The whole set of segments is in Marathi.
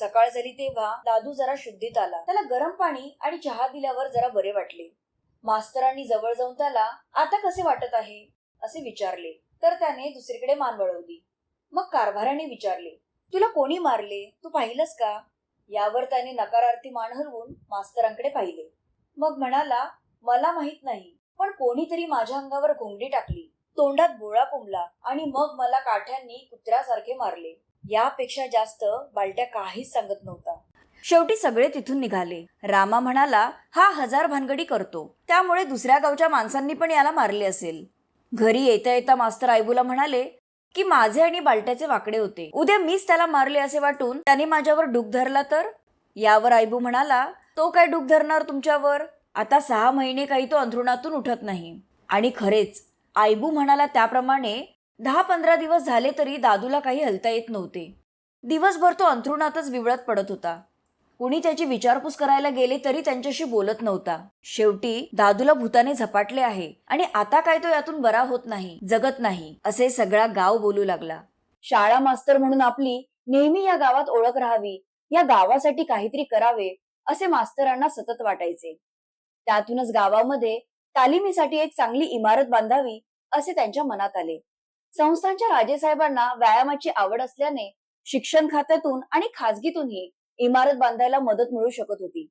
सकाळ झाली तेव्हा दादू जरा शुद्धीत आला. त्याला गरम पाणी आणि चहा दिल्यावर जरा बरे वाटले. मास्तरांनी जवळ जाऊन त्याला आता कसे वाटत आहे? असे विचारले. तर त्याने दुसरीकडे मान वळवली. मग कारभाराने विचारले तुला कोणी मारले? तू पाहिलंस का? यावर त्याने नकारार्थी मान हलवून मास्तरांकडे पाहिले. मग म्हणाला मला माहीत नाही पण कोणीतरी माझ्या अंगावर घोंगडी टाकली. तोंडात गोळा कोंबला आणि मग मला काठ्यांनी कुत्र्यासारखे मारले. यापेक्षा जास्त बालट्या काहीच सांगत नव्हता. शेवटी सगळे तिथून निघाले. रामा म्हणाला हा हजार भानगडी करतो. त्यामुळे दुसऱ्या गावच्या माणसांनी पण याला मारले असेल. घरी येता येता मास्तर आयबूला म्हणाले की माझे आणि बालट्याचे वाकडे होते. उद्या मीच त्याला मारले असे वाटून त्याने माझ्यावर डूक धरला तर? यावर आयबू म्हणाला तो काय डूक धरणार तुमच्यावर? आता सहा महिने काही तो अंथरुणातून उठत नाही. आणि खरेच आयबू म्हणाला त्याप्रमाणे दहा पंधरा दिवस झाले तरी दादूला काही हलता येत नव्हते. दिवसभर तो अंथरुणातच विवळत पडत होता. कुणी त्याची विचारपूस करायला गेले तरी त्यांच्याशी बोलत नव्हता. शेवटी दादूला भूताने झपाटले आहे आणि आता काय तो यातून बरा होत नाही जगत नाही असे सगळा गाव बोलू लागला. शाळा मास्तर म्हणून आपली नेहमी या गावात ओळख राहावी या गावासाठी काहीतरी करावे असे मास्तरांना सतत वाटायचे. त्यातूनच गावामध्ये तालिमीसाठी एक चांगली इमारत बांधावी असे त्यांच्या मनात आले. संस्थांच्या राजेसाहेबांना व्यायामाची आवड असल्याने शिक्षण खात्यातून आणि खाजगीतूनही इमारत बांधायला मदत मिळू शकत होती.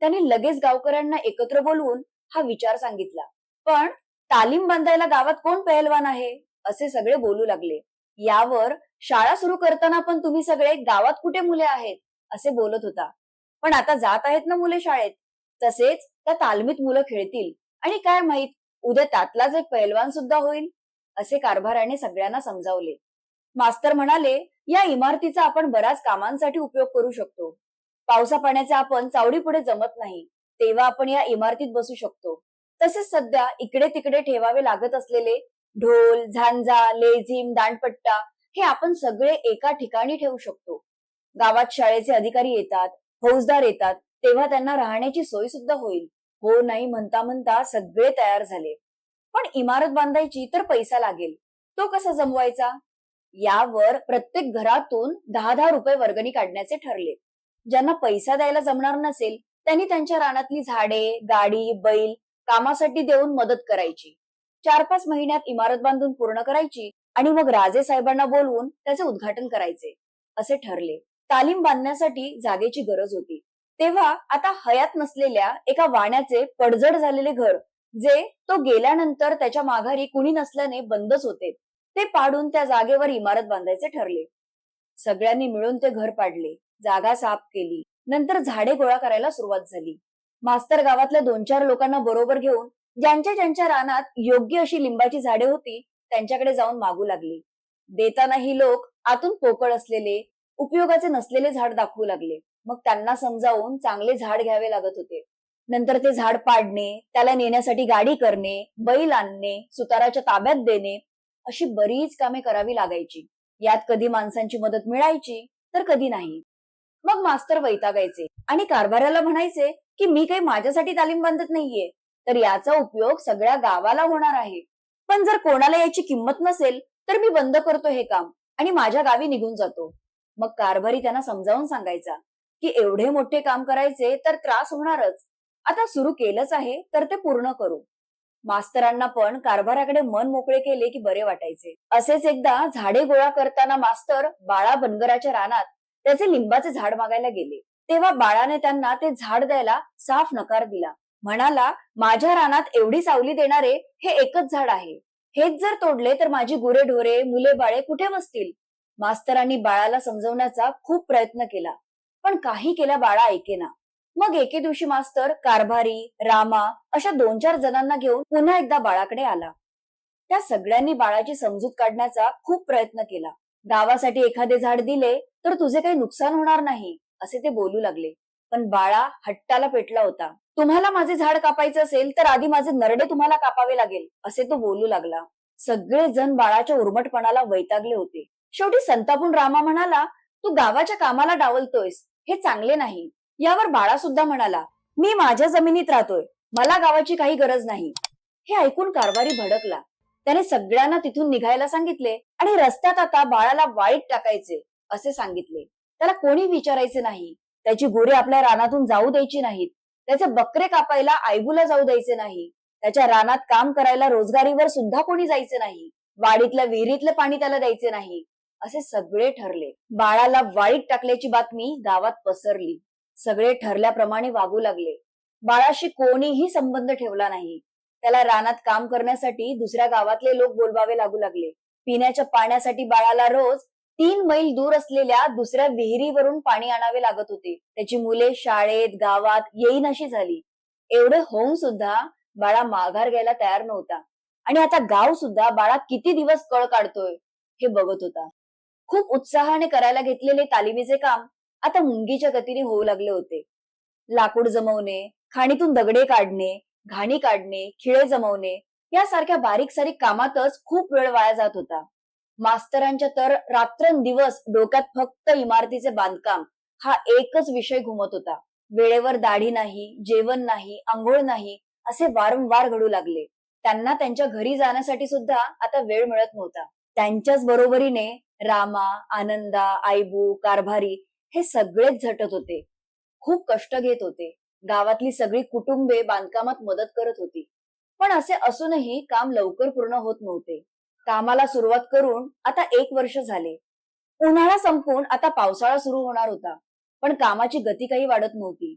त्यांनी लगेच गावकऱ्यांना एकत्र बोलवून हा विचार सांगितला. पण तालीम बांधायला गावात कोण पहलवान आहे? असे सगळे बोलू लागले. यावर शाळा सुरू करताना पण तुम्ही सगळे गावात कुठे मुले आहेत? असे बोलत होता. पण आता जात आहेत ना मुले शाळेत? तसेच त्या तालमीत मुलं खेळतील. आणि काय माहीत उद्या त्यातलाच एक पहलवान सुद्धा होईल. असे कारभाराने सगळ्यांना समजावले. मास्तर म्हणाले या इमारतीचा आपण बऱ्याच कामांसाठी उपयोग करू शकतो. पावसा पाण्याचा आपण चावडी पुढे जमत नाही. तेव्हा आपण या इमारतीत बसू शकतो. तसेच सध्या इकडे तिकडे ठेवावे लागत असलेले ढोल झांजा लेझिम दांडपट्टा हे आपण सगळे एका ठिकाणी ठेवू शकतो. गावात शाळेचे अधिकारी येतात फौजदार येतात तेव्हा त्यांना राहण्याची सोय सुद्धा होईल. हो नाही म्हणता म्हणता सगळे तयार झाले. पण इमारत बांधायची तर पैसा लागेल. तो कसा जमवायचा? यावर प्रत्येक घरातून दहा दहा रुपये वर्गणी काढण्याचे ठरले. ज्यांना पैसा द्यायला जमणार नसेल त्यांनी त्यांच्या रानातली झाडे गाडी बैल कामासाठी देऊन मदत करायची. चार पाच महिन्यात इमारत बांधून पूर्ण करायची आणि मग राजे साहेबांना बोलवून त्याचे उद्घाटन करायचे असे ठरले. तालीम बांधण्यासाठी जागेची गरज होती. तेव्हा आता हयात नसलेल्या एका वाण्याचे पडझड झालेले घर जे तो गेल्यानंतर त्याच्या माघारी कुणी नसल्याने बंदच होते. ते पाडून त्या जागेवर इमारत बांधायचे ठरले. सगळ्यांनी मिळून ते घर पाडले. जागा साफ केली. नंतर झाडे गोळा करायला सुरुवात झाली. मास्तर गावातल्या दोन चार लोकांना बरोबर घेऊन ज्यांच्या ज्यांच्या रानात योग्य अशी लिंबाची झाडे होती त्यांच्याकडे जाऊन मागू लागली. देताना ही लोक आतून पोकळ असलेले उपयोगाचे नसलेले झाड दाखवू लागले. मग त्यांना समजावून चांगले झाड घ्यावे लागत होते. नंतर ते झाड पाडणे त्याला नेण्यासाठी गाडी करणे बैल आणणे सुताराच्या ताब्यात देणे अशी बरीच कामे करावी लागायची. यात कधी माणसांची मदत मिळायची तर कधी नाही. मग मास्तर वैतागायचे आणि कारभाराला म्हणायचे की मी काही माझ्यासाठी तालीम बांधत नाहीये. तर याचा उपयोग सगळ्या गावाला होणार आहे. पण जर कोणाला याची किंमत नसेल तर मी बंद करतो हे काम आणि माझ्या गावी निघून जातो. मग कारभारी त्यांना समजावून सांगायचा की एवढे मोठे काम करायचे तर त्रास होणारच. आता सुरू केलंच आहे तर ते पूर्ण करू. मास्तरांना पण कारभाराकडे मन मोकळे केले की बरे वाटायचे. असेच एकदा झाडे गोळा करताना मास्तर बाळा बनगराच्या रानात त्याचे लिंबाचे झाड मागायला गेले. तेव्हा बाळाने त्यांना ते झाड द्यायला साफ नकार दिला. म्हणाला माझ्या रानात एवढी सावली देणारे हे एकच झाड आहे. हेच जर तोडले तर माझी गुरे ढोरे मुले बाळे कुठे बसतील? मास्तरांनी बाळाला समजवण्याचा खूप प्रयत्न केला. पण काही केल्या बाळा ऐकेना. मग एके दिवशी मास्तर कारभारी रामा अशा दोन चार जणांना घेऊन पुन्हा एकदा बाळाकडे आला. त्या सगळ्यांनी बाळाची समजूत काढण्याचा खूप प्रयत्न केला. गावासाठी एखादे झाड दिले तर तुझे काही नुकसान होणार नाही असे ते बोलू लागले. पण बाळा हट्टाला पेटला होता. तुम्हाला माझे झाड कापायचे असेल तर आधी माझे नरडे तुम्हाला कापावे लागेल असे तो बोलू लागला. सगळे जण बाळाच्या उर्मटपणाला वैतागले होते. शेवटी संतापून रामा म्हणाला तू गावाच्या कामाला डावलतोयस. हे चांगले नाही. यावर बाळा सुद्धा म्हणाला मी माझ्या जमिनीत राहतोय. मला गावाची काही गरज नाही. हे ऐकून कारभारी भडकला. त्याने सगळ्यांना तिथून निघायला सांगितले आणि रस्त्यात आता बाळाला वाईट टाकायचे असे सांगितले. त्याला कोणी विचारायचे नाही. त्याची गुरे आपल्या रानातून जाऊ द्यायची नाहीत. त्याचे बकरे कापायला आयबूला जाऊ द्यायचे नाही. त्याच्या रानात काम करायला रोजगारीवर सुद्धा कोणी जायचे नाही. वाडीतल्या विहिरीतलं पाणी त्याला द्यायचे नाही. असे सगळे ठरले. बाळाला वाईट टाकल्याची बातमी गावात पसरली. सगळे ठरल्याप्रमाणे वागू लागले. बाळाशी कोणीही संबंध ठेवला नाही. त्याला रानात काम करण्यासाठी दुसऱ्या गावातले लोक बोलवावे लागू लागले. पिण्याच्या पाण्यासाठी बाळाला रोज तीन मैल दूर असलेल्या दुसऱ्या विहिरीवरून पाणी आणावे लागत होते. त्याची मुले शाळेत गावात येईनाशी झाली. एवढे होऊन सुद्धा बाळा माघार घ्यायला तयार नव्हता. आणि आता गाव सुद्धा बाळा किती दिवस कळ काढतोय हे बघत होता. खूप उत्साहाने करायला घेतलेले तालिमीचे काम आता मुंगीच्या गतीने होऊ लागले होते. लाकूड जमवणे खाणीतून दगडे काढणे घाणी काढणे खिळे जमवणे यासारख्या बारीक सारीक कामातच खूप वेळ वाया जात होता. मास्तरांच्या तर रात्रंदिवस डोक्यात फक्त इमारतीचे बांधकाम हा एकच विषय घुमत होता. वेळेवर दाढी नाही जेवण नाही आंघोळ नाही असे वारंवार घडू लागले. त्यांना त्यांच्या घरी जाण्यासाठी सुद्धा आता वेळ मिळत नव्हता. त्यांच्याच बरोबरीने रामा आनंदा आईबू कारभारी हे सगळेच झटत होते. खूप कष्ट घेत होते. गावातली सगळी कुटुंबे बांधकामात मदत करत होती. पण असे असूनही काम लवकर पूर्ण होत नव्हते. कामाला सुरुवात करून आता एक वर्ष झाले. उन्हाळा संपून आता पावसाळा सुरू होणार होता. पण कामाची गती काही वाढत नव्हती.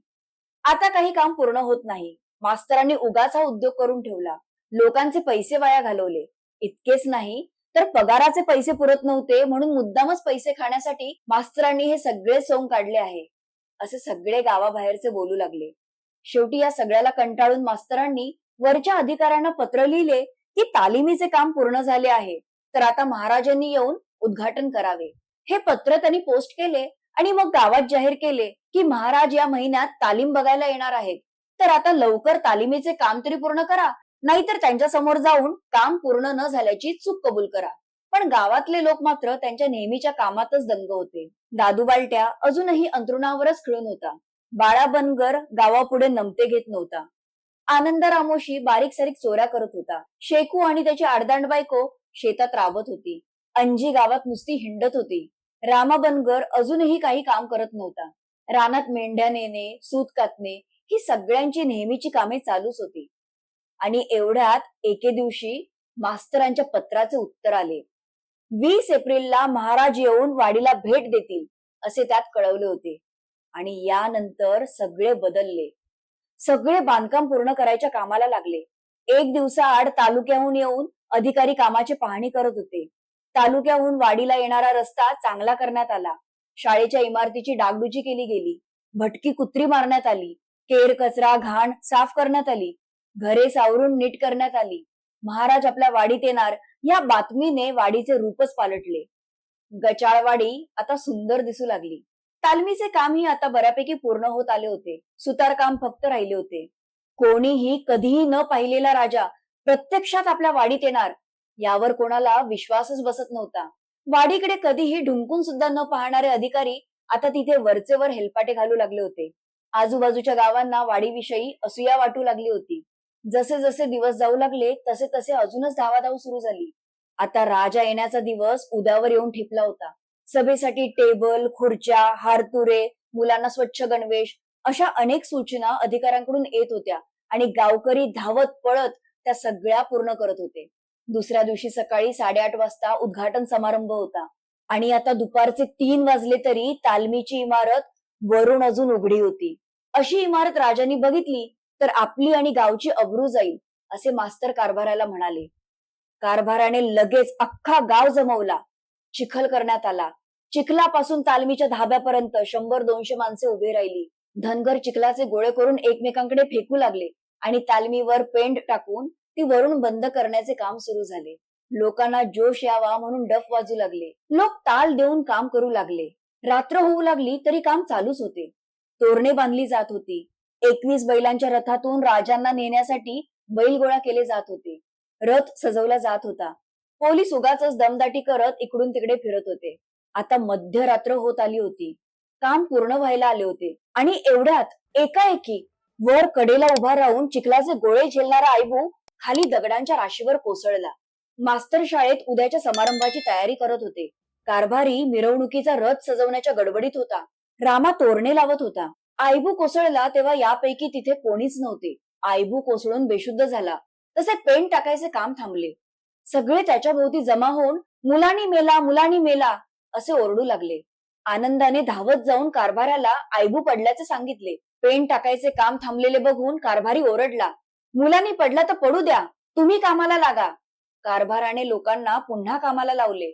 आता काही काम पूर्ण होत नाही. मास्तरांनी उगाच हा उद्योग करून ठेवला. लोकांचे पैसे वाया घालवले. इतकेच नाही तर पगाराचे पैसे पुरत नव्हते म्हणून मुद्दामच पैसे खाण्यासाठी मास्तरांनी हे सगळे सोंग काढले आहे. असे सगळे गावाबाहेरचे बोलू लागले. शेवटी या सगळ्याला कंटाळून मास्तरांनी वरच्या अधिकाऱ्यांना पत्र लिहिले की तालिमीचे काम पूर्ण झाले आहे. तर आता महाराजांनी येऊन उद्घाटन करावे. हे पत्र त्यांनी पोस्ट केले आणि मग गावात जाहीर केले की महाराज या महिन्यात तालीम बघायला येणार आहेत. तर आता लवकर तालिमीचे काम तरी पूर्ण करा नाहीतर त्यांच्यासमोर जाऊन काम पूर्ण न झाल्याची चूक कबूल करा. पण गावातले लोक मात्र त्यांच्या नेहमीच्या कामातच दंग होते. दादू बालट्या अजूनही अंतरुणावरच खिळून होता. बाळा बनगर गावापुढे नमते घेत नव्हता. आनंद रामोशी बारीक सारीक चोऱ्या करत होता. शेकू आणि त्याची आडदांड बायको शेतात राबत होती. अंजी गावात नुसती हिंडत होती. रामा बनगर अजूनही काही काम करत नव्हता. रानात मेंढ्या नेणे सूत कातणे ही सगळ्यांची नेहमीची कामे चालूच होती. आणि एवढ्यात एके दिवशी मास्तरांच्या पत्राचे उत्तर आले. वीस एप्रिलला महाराज येऊन वाडीला भेट देतील असे त्यात कळवले होते. आणि यानंतर सगळे बदलले. सगळे बांधकाम पूर्ण करायच्या कामाला लागले. एक दिवसाआड तालुक्याहून येऊन अधिकारी कामाची पाहणी करत होते. तालुक्याहून वाडीला येणारा रस्ता चांगला करण्यात आला. शाळेच्या इमारतीची डागडुजी केली गेली. भटकी कुत्री मारण्यात आली. केर कचरा घाण साफ करण्यात आली. घरे सावरून नीट करण्यात आली. महाराज आपल्या वाडीत येणार या बातमीने वाडीचे रूपच पालटले. गचाळवाडी आता सुंदर दिसू लागली. तालमीचे कामही आता बऱ्यापैकी पूर्ण होत आले होते. सुतारकाम फक्त राहिले होते. कोणीही कधीही न पाहिलेला राजा प्रत्यक्षात आपल्या वाडीत येणार यावर कोणाला विश्वासच बसत नव्हता. वाडीकडे कधीही ढुंकून सुद्धा न पाहणारे अधिकारी आता तिथे वरचेवर हेलपाटे घालू लागले होते. आजूबाजूच्या गावांना वाडीविषयी असूया वाटू लागली होती. जसे जसे दिवस जाऊ लागले तसे तसे अजूनच धावाधाव सुरू झाली. आता राजा येण्याचा दिवस उद्यावर येऊन ठेपला होता. सभेसाठी टेबल खुर्च्या हारतुरे मुलांना स्वच्छ गणवेश अशा अनेक सूचना अधिकाऱ्यांकडून येत होत्या आणि गावकरी धावत पळत त्या सगळ्या पूर्ण करत होते. दुसऱ्या दिवशी सकाळी साडेआठ वाजता उद्घाटन समारंभ होता आणि आता दुपारचे तीन वाजले तरी तालमीची इमारत वरून अजून उघडी होती. अशी इमारत राजांनी बघितली तर आपली आणि गावची अब्रू जाईल असे मास्तर कारभाराला म्हणाले. कारभाराने लगेच अख्खा गाव जमवला चिखल करण्यात आला. चिखलापासून तालमीच्या धाब्यापर्यंत शंभर दोनशे माणसे उभी राहिली. धनगर चिखलाचे गोळे करून एकमेकांकडे फेकू लागले आणि तालमीवर पेंड टाकून ती वरून बंद करण्याचे काम सुरू झाले. लोकांना जोश यावा म्हणून डफ वाजू लागले. लोक ताल देऊन काम करू लागले. रात्र होऊ लागली तरी काम चालूच होते. तोरणे बांधली जात होती. एकवीस बैलांच्या रथातून राजांना नेण्यासाठी बैल गोळा केले जात होते. रथ सजवला जात होता. पोलीस उगाच दमदाटी करत इकडून तिकडे फिरत होते. आता मध्यरात्र होत आली होती. काम पूर्ण व्हायला आले होते. आणि एवढ्यात एकाएकी वर कडेला उभा राहून चिखलाचे गोळे झेलणारा आईबू खाली दगडांच्या राशीवर कोसळला. मास्तर शाळेत उद्याच्या समारंभाची तयारी करत होते. कारभारी मिरवणुकीचा रथ सजवण्याच्या गडबडीत होता. रामा तोरणे लावत होता. आयबू कोसळला तेव्हा यापैकी तिथे कोणीच नव्हते. आयबू कोसळून बेशुद्ध झाला. तसे पेन टाकायचे काम थांबले. सगळे त्याच्या भोवती जमा होऊन मुलांनी मेला मुलांनी मेला असे ओरडू लागले. आनंदाने धावत जाऊन कारभाराला आयबू पडल्याचे सांगितले. पेन टाकायचे काम थांबलेले बघून कारभारी ओरडला मुलांनी पडला तर पडू द्या तुम्ही कामाला लागा. कारभाराने लोकांना पुन्हा कामाला लावले.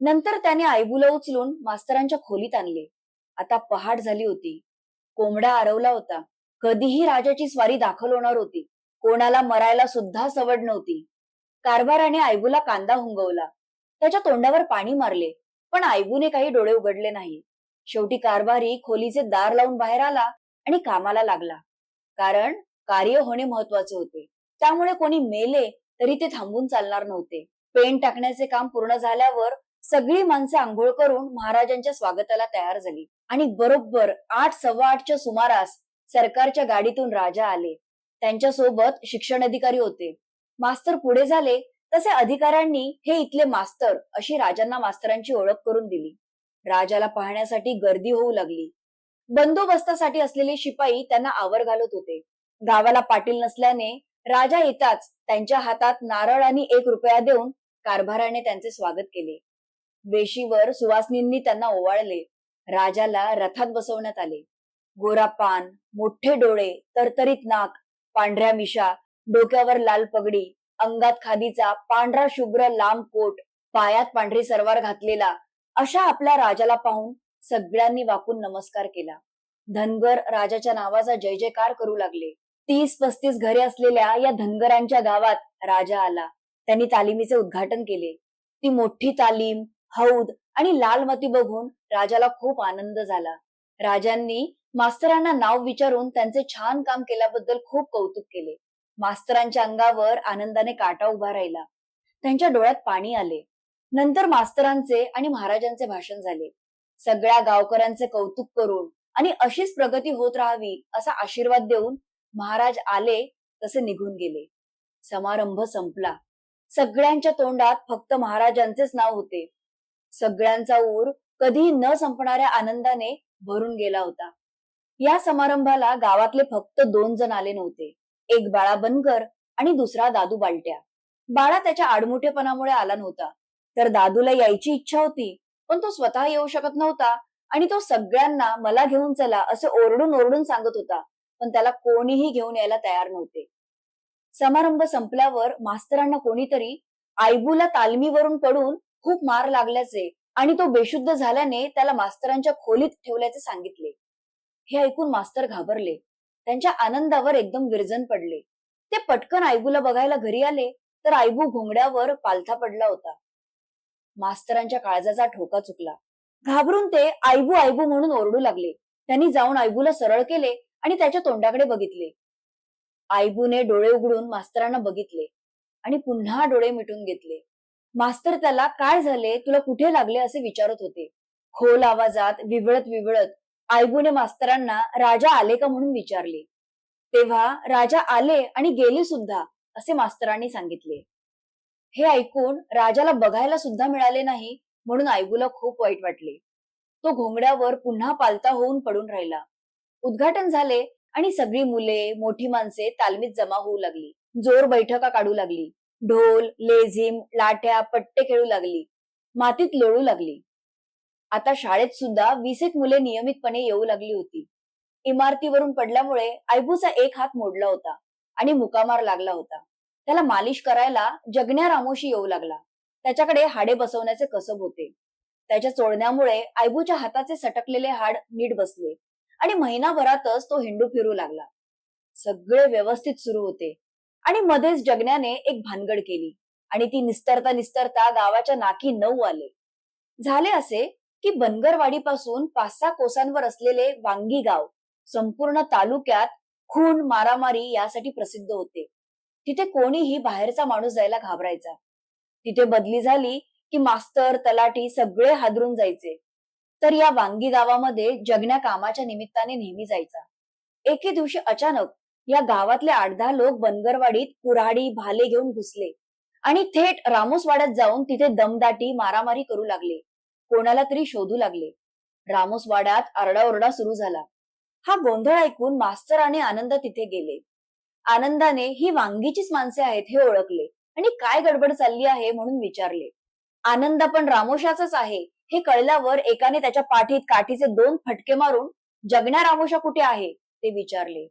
नंतर त्याने आयबूला उचलून मास्तरांच्या खोलीत आणले. आता पहाट झाली होती. कोंबडा आरवला होता. कधीही राजाची स्वारी दाखल होणार होती. कोणाला मरायला सुद्धा सवड नव्हती. कारभाराने आयबूला कांदा हुंगवला. त्याच्या तोंडावर पाणी मारले पण आयबूने काही डोळे उघडले नाही. शेवटी कारभारी खोलीचे दार लावून बाहेर आला आणि कामाला लागला. कारण कार्य होणे महत्त्वाचे होते. त्यामुळे कोणी मेले तरी ते थांबून चालणार नव्हते. पेन टाकण्याचे काम पूर्ण झाल्यावर सगळी माणसे आंघोळ करून महाराजांच्या स्वागताला तयार झाली. आणि बरोबर आठ सव्वा आठच्या सुमारास सरकारच्या गाडीतून राजा आले. त्यांच्यासोबत शिक्षण अधिकारी होते. मास्तर पुढे झाले तसे अधिकाऱ्यांनी हे इथले मास्तर अशी राजांना मास्तरांची ओळख करून दिली. राजाला पाहण्यासाठी गर्दी होऊ लागली. बंदोबस्तासाठी असलेले शिपाई त्यांना आवर घालत होते. गावाला पाटील नसल्याने राजा येताच त्यांच्या हातात नारळ आणि एक रुपया देऊन कारभाराने त्यांचे स्वागत केले. वेशीवर सुवासनींनी त्यांना ओवाळले. राजाला रथात बसवण्यात आले. गोरा पान मोठे डोळे तरतरीत नाक पांढऱ्या मिशा डोक्यावर लाल पगडी अंगात खादीचा पांढरा शुभ्र लांब कोट पायात पांढरी सरवार घातलेला अशा आपल्या राजाला पाहून सगळ्यांनी वाकून नमस्कार केला. धनगर राजाच्या नावाचा जय जयकार करू लागले. तीस पस्तीस घरे असलेल्या या धनगरांच्या गावात राजा आला. त्यांनी तालिमीचे उद्घाटन केले. ती मोठी तालीम हौद आणि लालमती बघून राजाला खूप आनंद झाला. राजांनी मास्तरांना नाव विचारून त्यांचे छान काम केल्याबद्दल खूप कौतुक केले. मास्तरांच्या अंगावर आनंदाने काटा उभा राहिला. त्यांच्या डोळ्यात पाणी आले. नंतर मास्तरांचे आणि महाराजांचे भाषण झाले. सगळ्या गावकऱ्यांचे कौतुक करून आणि अशीच प्रगती होत राहावी असा आशीर्वाद देऊन महाराज आले तसे निघून गेले. समारंभ संपला. सगळ्यांच्या तोंडात फक्त महाराजांचेच नाव होते. सगळ्यांचा ऊर कधी न संपणाऱ्या आनंदाने भरून गेला होता. या समारंभाला गावातले फक्त दोन जण आले नव्हते. एक बाळा बनकर आणि दुसरा दादू बालट्या. बाळा त्याच्या आडमुठेपणामुळे आला नव्हता. तर दादूला यायची इच्छा होती पण तो स्वतः येऊ शकत नव्हता आणि तो सगळ्यांना मला घेऊन चला असे ओरडून ओरडून सांगत होता पण त्याला कोणीही घेऊन यायला तयार नव्हते. समारंभ संपल्यावर मास्तरांना कोणीतरी आयबूला तालमीवरून पडून खूप मार लागल्याचे आणि तो बेशुद्ध झाल्याने त्याला मास्तरांच्या खोलीत ठेवल्याचे सांगितले. हे ऐकून मास्तर घाबरले. त्यांच्या आनंदावर एकदम विरजन पडले. ते पटकन आयबूला बघायला घरी आले तर आयबू घोंगड्यावर पालथा पडला होता. मास्तरांच्या काळजाचा ठोका चुकला. घाबरून ते आयबू आयबू म्हणून ओरडू लागले. त्यांनी जाऊन आयबूला सरळ केले आणि त्याच्या तोंडाकडे बघितले. आयबूने डोळे उघडून मास्तरांना बघितले आणि पुन्हा डोळे मिटून घेतले. मास्तर त्याला काय झाले? तुला कुठे लागले? असे विचारत होते. खोल आवाजात विवळत विवळत आयबूने मास्तरांना राजा आले का म्हणून विचारले. तेव्हा राजा आले आणि गेले सुद्धा असे मास्तरांनी सांगितले. हे ऐकून राजाला बघायला सुद्धा मिळाले नाही म्हणून आयबूला खूप वाईट वाटले. तो घोंगड्यावर पुन्हा पालता होऊन पडून राहिला. उद्घाटन झाले आणि सगळी मुले मोठी माणसे तालमीत जमा होऊ लागली. जोर बैठका काढू लागली. ढोल लेझिम लाठ्या पट्टे खेळू लागली. मातीत लोळू लागली. आता शाळेत सुद्धा वीस एक मुले नियमितपणे येऊ लागली होती. इमारतीवरून पडल्यामुळे आयबूचा एक हात मोडला होता आणि मुकामार लागला होता. त्याला मालिश करायला जगण्या रामोशी येऊ लागला. त्याच्याकडे हाडे बसवण्याचे कसब होते. त्याच्या चोळण्यामुळे आयबूच्या हाताचे सटकलेले हाड नीट बसले आणि महिनाभरातच तो हिंडू फिरू लागला. सगळे व्यवस्थित सुरू होते. आणि मध्येच जगण्याने एक भानगड केली. आणि ती निस्तरता निस्तरता गावाच्या नाकी नऊ आले. झाले असे की बनगरवाडीपासून पाच सहा कोसांवर असलेले वांगी गाव संपूर्ण तालुक्यात खून मारामारी यासाठी प्रसिद्ध होते. तिथे कोणीही बाहेरचा माणूस जायला घाबरायचा. तिथे बदली झाली की मास्तर तलाठी सगळे हादरून जायचे. तर या वांगी गावामध्ये जगण्या कामाच्या निमित्ताने नेहमी जायचा. एके दिवशी अचानक या गावातले आठ दहा लोक बनगरवाडीत कुऱ्हाडी भाले घेऊन घुसले. आणि थेट रामोसवाड्यात जाऊन तिथे दमदाटी मारामारी करू लागले. कोणाला तरी शोधू लागले. रामोसवाड्यात आरडाओरडा सुरू झाला. हा गोंधळ ऐकून मास्तर आणि आनंद तिथे गेले. आनंदाने ही वांगीचीच माणसे आहेत हे ओळखले आणि काय गडबड चालली आहे म्हणून विचारले. आनंद पण रामोशाचाच आहे हे कळल्यावर एकाने त्याच्या पाठीत काठीचे दोन फटके मारून जगण्या रामोशा कुठे आहे? ते विचारले.